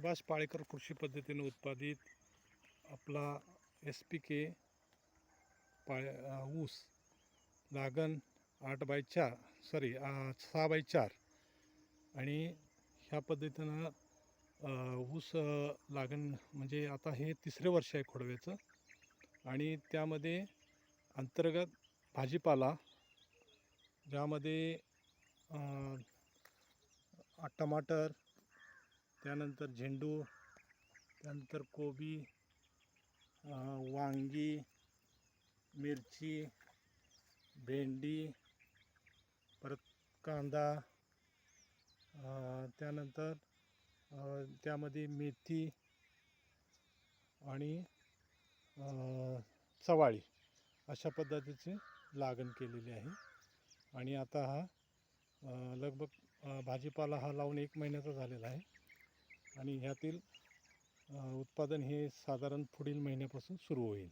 सुभाष पाळेकर कृषी पद्धतीने उत्पादित आपला एस पी के पाळे ऊस लागण आठ बाय चार सॉरी सहा बाय चार. आणि ह्या पद्धतीनं ऊस लागण म्हणजे आता हे तिसरे वर्ष आहे खोडव्याचं. आणि त्यामध्ये अंतर्गत भाजीपाला ज्यामध्ये टमाटर त्यानंतर झेंडू त्यानंतर कोबी वांगी मिरची भेंडी परत कांदा त्यानंतर त्यामध्ये मेथी आणि चवाळी अशा पद्धतीची लागण केलेली आहे. आणि आता हा लगभग भाजीपाला हा लावून एक महिन्याचा झालेला आहे. आणि ह्यातील उत्पादन हे साधारण पुढील महिन्यापासून सुरू होईल.